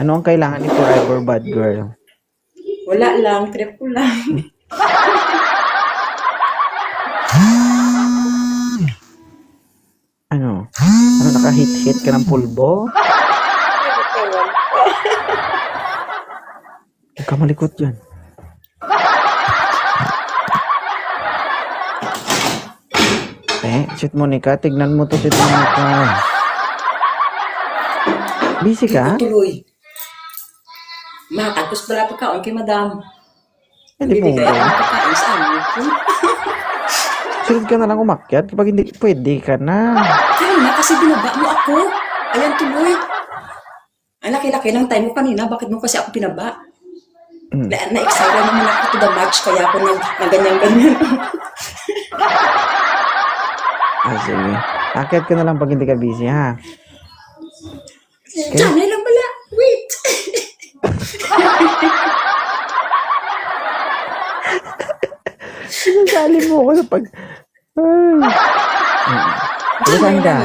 Ano ang kailangan ni Forever Bad Girl? Wala lang, trip ko lang. Ano? Ano nakahit-hit ka ng pulbo? Huwag ka malikot dyan. Eh, shoot Monica, tignan mo to shoot Monica. Busy ka? Tuloy. Ma, tapos pala pagkaon kay madam. Hindi mo Bibigay sa amin. Sunod ka na lang umakyat kapag hindi pwede ka na. Kaya na, kasi binaba mo ako. Ayan, tuloy. Ang laki-laki ng time mo kanina. Bakit mo kasi ako pinaba? Mm. Na, na-excite naman ako to the match. Kaya ako nag, na ganyan-ganyan. Ah, sige. Akyat ka na lang pag hindi ka busy, ha? Diyan, lang pala. Wait. Sinasali mo ako sa pag... Ay. Taga saan ka?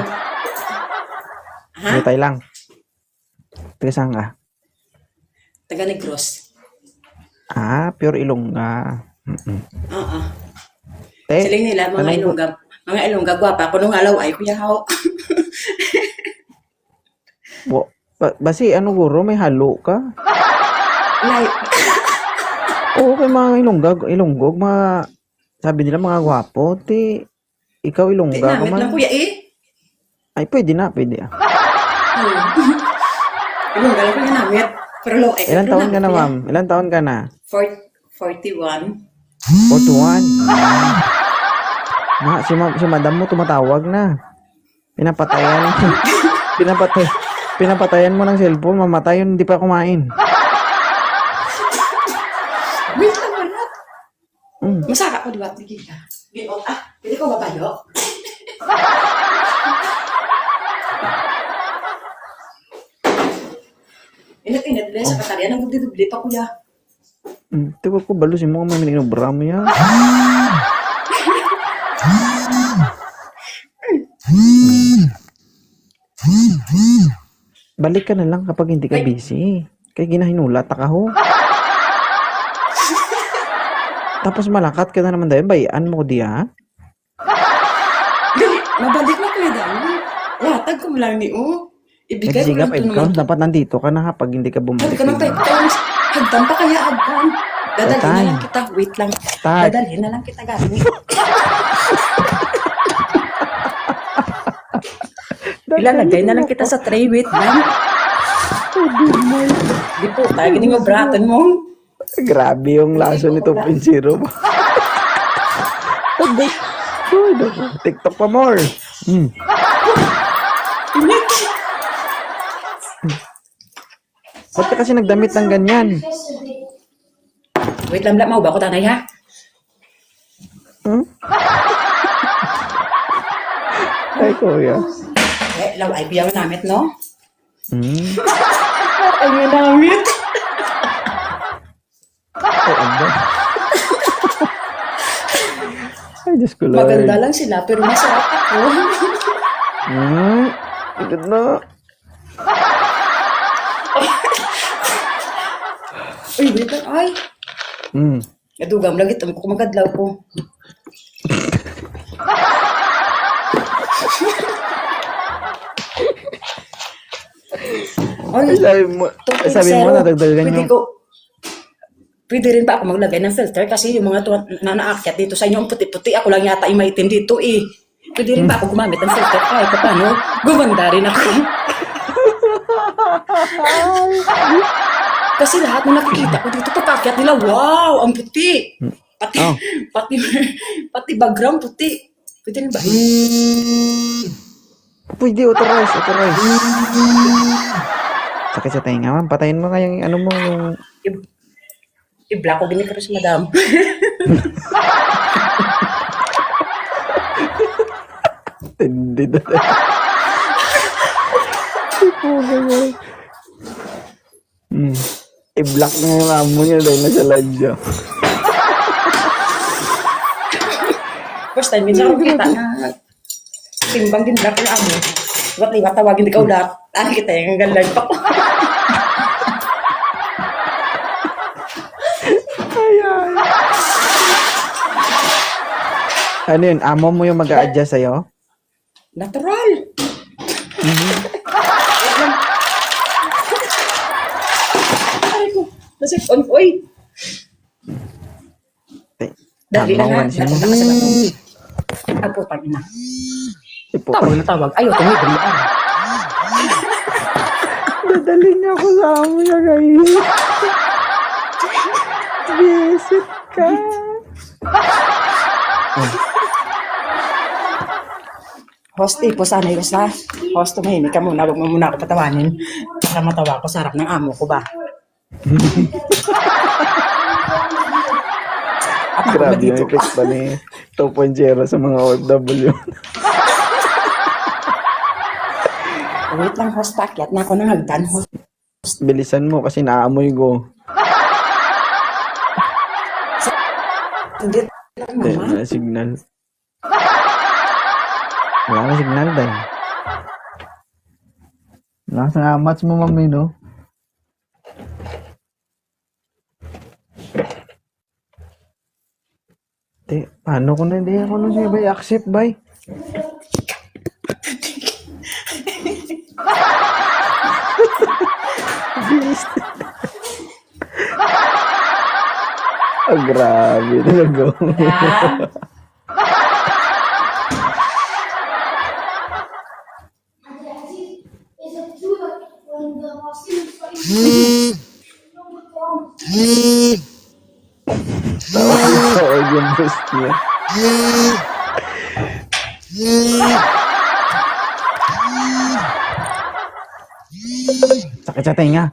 Ha? Lang. Taga saan ka? Taga Negros. Ah, pure Ilongga. Mm-mm. Oo. Eh, Siling nila, mga anong- ilongga. Mga ilongga, gwapa. Kung nung alaw ay kuya how. Bo, ba, basi, ano guro, may halo ka? Like, Oo, kay mga Ilongga, Ilonggog, mga, sabi nila mga gwapo, ti, ikaw Ilongga ka namit lang man. kuya eh. Ay, pwede na, pwede ah. Ilongga lang kuya namit. Pero low ay. Ilan taon ka na, ma'am? Ilan taon ka na? Four- 41. 41. Ma, si, ma, si madam mo tumatawag na. Pinapatayan. Pinapatay. Pinapatayan mo ng cellphone, mamatay yun, hindi pa kumain. Wait. Mm. Masaka ko diba? Tigil ka. Gino, ah, pwede ko babayo? Inat-inat na sa katarya ng dubli-dubli pa kuya. Mm. Tiba ko, balo si mga mga minobra mo yan. Balik ka na lang kapag hindi ka busy. Kaya ginahinulat ka ho. Tapos malakat ka na naman dahil bayaan mo diya. Dali, mabalik na kuya dami. Latag ko mo lang ni O. Ibigay ko lang ito naman. Dapat nandito ka na kapag hindi ka bumalik. ka ng type times. Hagdan pa kaya agdan. Dadalhin na lang kita. Wait lang. Tay. Dadalhin na lang kita gani. Ilalagay na lang kita sa tray. Wait lang. Di po, tayo gining obratan mo. Grabe yung laso ni 2.0. Uy, naku, TikTok pa more. Hmm. Ba't ka kasi nagdamit ng ganyan? Wait lang, lang. Mau ba ako tanay ha? Hmm? Ay, kuya. Eh, law ay biyaw namit, no? Hmm. Ay, nga namit. Aba. Ay, Diyos ko, Lord. Maganda lang sila, pero masarap ako. Hmm. Ikot na. Uy, wait lang. Ay, Hmm. nadugam lang ito. Kung magadlaw ko. Ay, Ay, sabi mo, ay, sabi mo, nadagdagan pwede yung... ko, pwede rin ba ako maglagay ng filter kasi yung mga tuwa- na naakyat dito sa inyo ang puti-puti, ako lang yata yung maitim dito eh. Pwede rin ba ako gumamit ng filter kahit pa paano? Gumanda rin ako. kasi lahat na nakikita ko dito pagkakyat nila, wow, ang puti. Pati, Oh. pati, pati background puti. Pwede rin ba? Pwede, authorize, authorize. Sakit sa tainga, ma'am. Patayin mo nga yung, ano mo, yung... I- I-block ko gini si madam. Hindi na. Hmm. I-block na yung amo niya dahil nasa ladya. First time, minsan ako kita na timbang din block na ako. Ba't iba tawagin di ka ulat? Ah, kita yung galag pa ko. Ano yun? Amo mo yung mag-a-adjust sa'yo? Natural. Ay ko. Nasip on ko eh. Te, Dali man siya. Napunta ka sa batong. Ang putang ina. Ipo, Tawag na tawag. Ayaw, tumigil. Ah. dadali niya ako sa amo niya, guys. Visit ka. Host, eh, po sana yun sa host, tumahimik ka muna. Huwag mo muna ako patawanin. Para matawa ko sa harap ng amo ko ba? At ako na Grabe yung dito. ni 2.0 sa mga OFW. Wait lang, host. Pakyat na ako ng hagdan, host. Bilisan mo kasi naamoy ko. Hindi Hindi, wala signal. Wala na signal din. Nasa nga match mo, mami, no? Te, paano ko na hindi ako na siya, bay? Accept, bay? Bilis. oh, grabe talaga. Ah, Is it true that when the Muslims Tawa ko sa audio boost niya. Sakit sa tenga.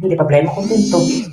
hindi problema kung pinto.